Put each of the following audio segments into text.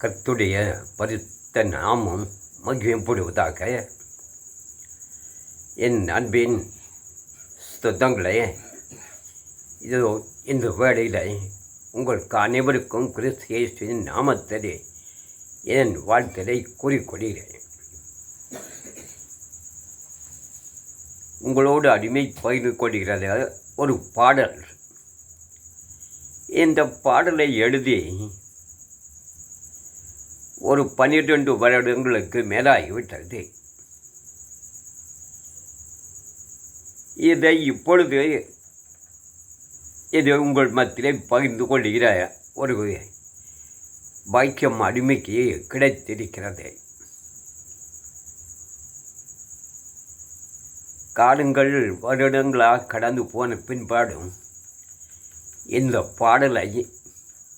கத்துடைய பரித்த நாமம் மகிமைப்படுவதாக என் அன்பின் ஸ்தோத்தங்களே இதோ இந்த வேளையில் உங்களுக்கு அனைவருக்கும் கிறிஸ்து இயேசுவின் நாமத்திலே என் வாழ்த்தலை கூறிக்கொள்கிறேன். உங்களோடு அடிமை பகிர்ந்து கொள்கிறது ஒரு பாடல். இந்த பாடலை எழுதி ஒரு பன்னிரெண்டு வருடங்களுக்கு மேலாகிவிட்டது. இதை இப்பொழுது இது உங்கள் மத்தியிலே பகிர்ந்து கொள்கிற ஒரு பாக்கியம் அடிமைக்கு கிடைத்திருக்கிறது. காலங்கள் வருடங்களாக கடந்து போன பின்பாடும் இந்த பாடலை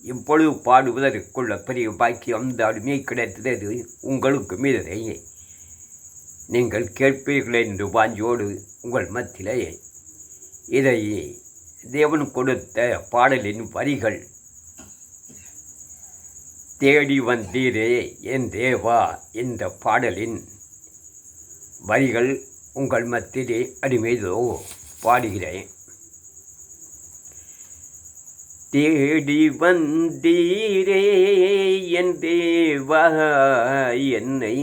இப்பொழுது பாடுவதற்குள்ள பெரிய பாக்கியம் அந்த அடிமை கிடைத்தது உங்களுக்கு மீதனை நீங்கள் கேட்பீர்கள் என்று வாஞ்சியோடு உங்கள் மத்தியிலேயே. இதை தேவன் கொடுத்த பாடலின் வரிகள். தேடி வந்தீரே என் தேவா இந்த பாடலின் வரிகள் உங்கள் மத்தியிலே அடிமைதோ பாடுகிறேன். தேடி வந்தீரே என் தேவா என்னை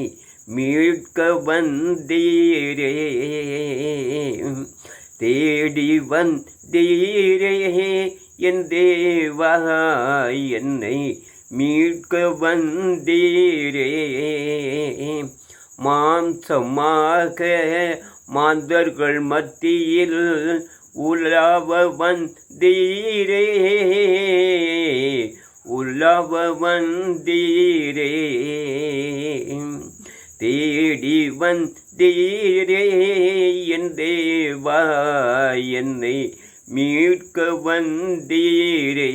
மீட்க வந்தீரே. தேடி வந்தீரே என் தேவா என்னை மீட்க வந்தீரே. மாம்சமாக மாந்தர்கள் மத்தியில் உலவந்தீரே உலவந்தீரே தேடி வந்தீரே என் தேவா என்னை மீட்க வந்தீரே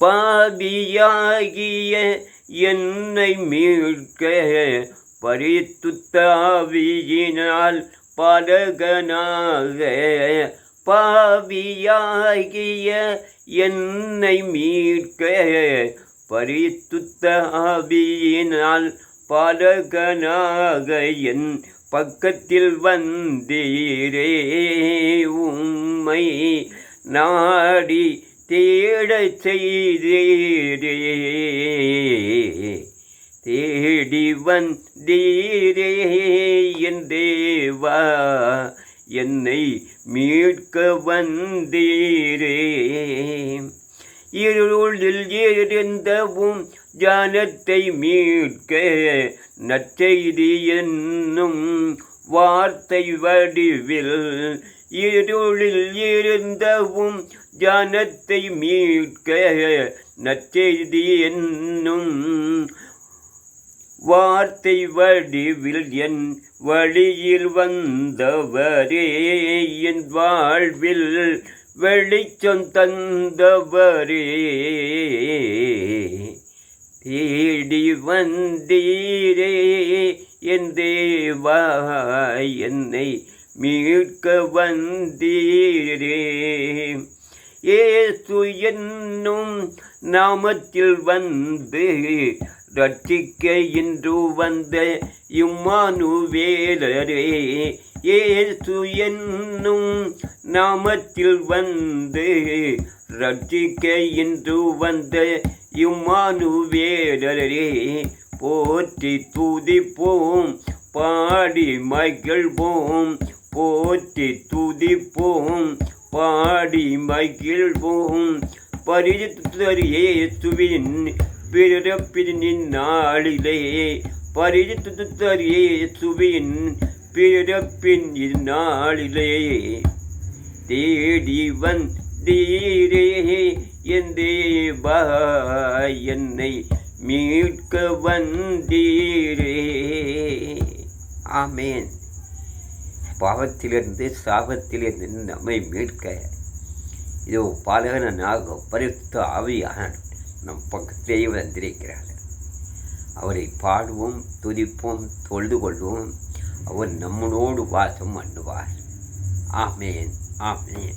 பாவியாகிய என்னை மீட்க பரித்துத்தாவியினால் பாலகனாக பாவியாகிய என்னை மீட்க. பரித்துத்த ஆவியினால் பாலகனாக என் பக்கத்தில் வந்தீரே. உம்மை நாடி தேடச் செய்தீரே. தேடி வந்தீரே என் தேவா என்னை மீட்க வந்தீரே இருளில் இருந்தவும் ஜானத்தை மீட்க நற்செய்தி என்னும் வார்த்தை வடிவில் இருளில் இருந்தவும் ஜானத்தை மீட்க நற்செய்தி என்னும் வார்த்தை வடிவில் என் வழியில் வந்தவரே என் வாழ்வில் வெளிச்சம் தந்தவரே. தேடி வந்தீரே என் தேவா என்னை மீட்க வந்தீரே. ஏசு என்னும் நாமத்தில் வந்து ரட்சிக்க இன்று வந்த இம்மானுவேலரே ஏசு என்னும் நாமத்தில் வந்து ரட்சிக்க இன்று வந்த இம்மானுவேலரே போற்றி துதிப்போம் பாடி மகிழ்வோம் போற்றி துதிப்போம் பாடி மகிழ்வோம். பரிசுத்தர் ஏசுவின் பிறப்பின் நாளிலே பரிசுத்தர் சுவியின் பிறப்பின் இந்நாளிலே தேடி வந்தீரே என் தேவா என்னை மீட்க வந்தீரே. ஆமேன். பாவத்திலிருந்து சாபத்திலிருந்து நம்மை மீட்க. இதோ பாலகனாக பரித்த ஆவியான நம் பக்கத்திலேயே வந்திருக்கிறார் அவரை பாடுவோம் துதிப்போம் தொழுது கொள்வோம். அவர் நம்மளோடு வாசம் பண்ணுவார். ஆமேன் ஆமேன்.